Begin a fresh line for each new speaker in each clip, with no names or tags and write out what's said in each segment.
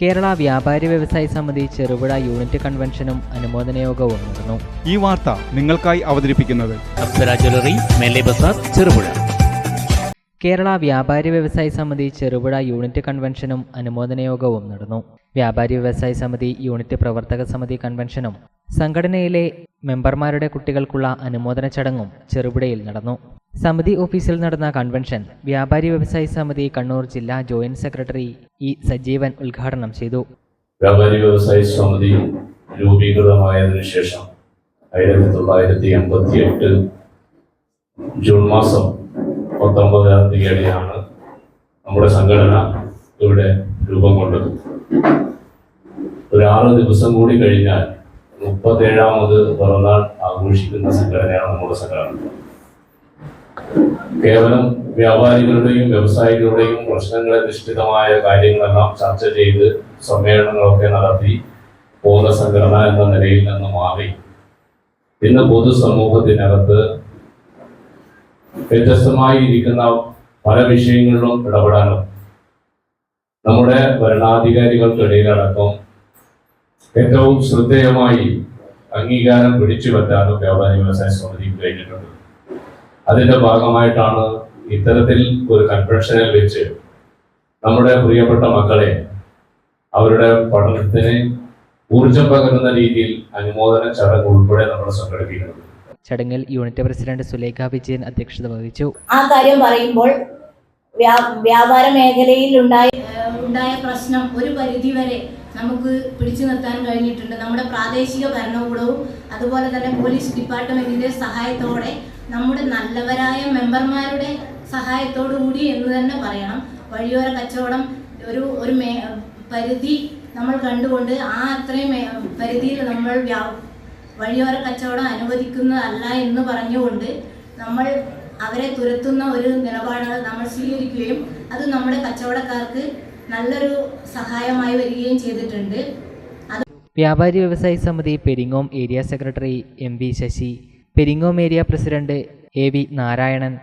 കേരള വ്യാപാരി വ്യവസായി സമിതി ചെറുപുഴ യൂണിറ്റ് കൺവെൻഷനും അനുമോദന യോഗവും നടന്നു.
ഈ വാർത്ത നിങ്ങൾക്കായി അവതരിപ്പിക്കുന്നത്
ചെറുപുഴ.
കേരള വ്യാപാരി വ്യവസായി സമിതി ചെറുപുഴ യൂണിറ്റ് കൺവെൻഷനും അനുമോദന യോഗവും നടന്നു. വ്യാപാരി വ്യവസായി സമിതി യൂണിറ്റ് പ്രവർത്തക സമിതി കൺവെൻഷനും സംഘടനയിലെ മെമ്പർമാരുടെ കുട്ടികൾക്കുള്ള അനുമോദന ചടങ്ങും ചെറുപുഴയിൽ നടന്നു. സമിതി ഓഫീസിൽ നടന്ന കൺവെൻഷൻ വ്യാപാരി വ്യവസായി സമിതി കണ്ണൂർ ജില്ലാ ജോയിന്റ് സെക്രട്ടറി ഇ സജീവൻ ഉദ്ഘാടനം ചെയ്തു.
വ്യാപാരി വ്യവസായ സമിതി രൂപീകൃതമായതിനു ശേഷം ആയിരത്തി തൊള്ളായിരത്തി എൺപത്തി എട്ട് ജൂൺ മാസം പത്തൊമ്പതാം തീയതിയാണ് നമ്മുടെ സംഘടന ഇവിടെ രൂപം കൊണ്ടത്. ഒരു ആറ് ദിവസം കൂടി കഴിഞ്ഞാൽ മുപ്പത്തേഴാമത് പിറന്നാൾ ആഘോഷിക്കുന്ന സംഘടനയാണ് നമ്മുടെ സംഘടന. കേവലം വ്യാപാരികളുടെയും വ്യവസായികളുടെയും പ്രശ്നങ്ങളെ നിഷ്ഠിതമായ കാര്യങ്ങളെല്ലാം ചർച്ച ചെയ്ത് സമ്മേളനങ്ങളൊക്കെ നടത്തി പോകുന്ന സംഘടന എന്ന നിലയിൽ നിന്ന് മാറി. ഇന്ന് പൊതുസമൂഹത്തിനകത്ത് വ്യത്യസ്തമായി ഇരിക്കുന്ന പല വിഷയങ്ങളിലും ഇടപെടാനും നമ്മുടെ ഭരണാധികാരികൾക്കിടയിലടക്കം ഏറ്റവും ശ്രദ്ധേയമായി അംഗീകാരം പിടിച്ചു പറ്റാനും വ്യാപാരി വ്യവസായ സമിതി കഴിഞ്ഞിട്ടുണ്ട്. അതിന്റെ ഭാഗമായിട്ടാണ് ഇത്തരത്തിൽ ഒരു കൺവെൻഷനിൽ വെച്ച് നമ്മുടെ പ്രിയപ്പെട്ട മക്കളെ അവരുടെ പഠനത്തിന് ഊർജം പകരുന്ന രീതിയിൽ അനുമോദന ചടങ്ങ് ഉൾപ്പെടെ നമ്മൾ സംഘടിപ്പിക്കുന്നത്.
ചടങ്ങിൽ യൂണിറ്റ് പ്രസിഡന്റ് സുലേഖ വിജയൻ അധ്യക്ഷത വഹിച്ചു.
ആ കാര്യം പറയുമ്പോൾ വ്യാ- വ്യാപാര മേഖലയിൽ ഉണ്ടായ
ഉണ്ടായ പ്രശ്നം ഒരു പരിധിവരെ നമുക്ക് പിടിച്ചു നിർത്താൻ കഴിഞ്ഞിട്ടുണ്ട്. നമ്മുടെ പ്രാദേശിക ഭരണകൂടവും അതുപോലെ തന്നെ പോലീസ് ഡിപ്പാർട്ട്മെന്റിന്റെ സഹായത്തോടെ നമ്മുടെ നല്ലവരായ മെമ്പർമാരുടെ സഹായത്തോടു കൂടി എന്ന് തന്നെ പറയണം. വഴിയോര കച്ചവടം ഒരു ഒരു പരിധി നമ്മൾ കണ്ടുകൊണ്ട് ആ അത്രയും പരിധിയിൽ നമ്മൾ വ്യാ വഴിയോര കച്ചവടം അനുവദിക്കുന്നതല്ല എന്ന് പറഞ്ഞുകൊണ്ട് നമ്മൾ അവരെ തുരത്തുന്ന ഒരു നിലപാട് നമ്മൾ സ്വീകരിക്കുകയും അത് നമ്മുടെ കച്ചവടക്കാർക്ക് നല്ലൊരു സഹായമായി വരികയും ചെയ്തിട്ടുണ്ട്.
വ്യാപാരി വ്യവസായി സമിതി Peringome area secretary M V Sasi Peringome area president A V Narayanan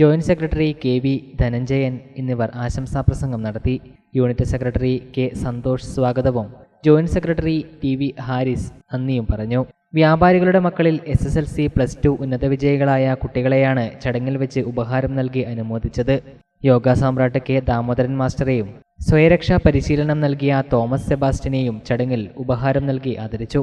joint secretary K V Dhananjayan എന്നിവർ ആശംസാ പ്രസംഗം നടത്തി. യൂണിറ്റ് സെക്രട്ടറി കെ സന്തോഷ് സ്വാഗതവും. Joint secretary T V Haris നന്ദിയും പറഞ്ഞു. വ്യാപാരികളുടെ മക്കളിൽ S S L C plus two ഉന്നത വിജയികളായ കുട്ടികളെയാണ് ചടങ്ങിൽ വെച്ച് ഉപഹാരം നൽകി അനുമോദിച്ചത്. യോഗ സാമ്രാട്ട് കെ ദാമോദരൻ മാസ്റ്ററെയും സ്വയരക്ഷാ പരിശീലനം നൽകിയ തോമസ് സെബാസ്റ്റിനെയും ചടങ്ങിൽ ഉപഹാരം നൽകി ആദരിച്ചു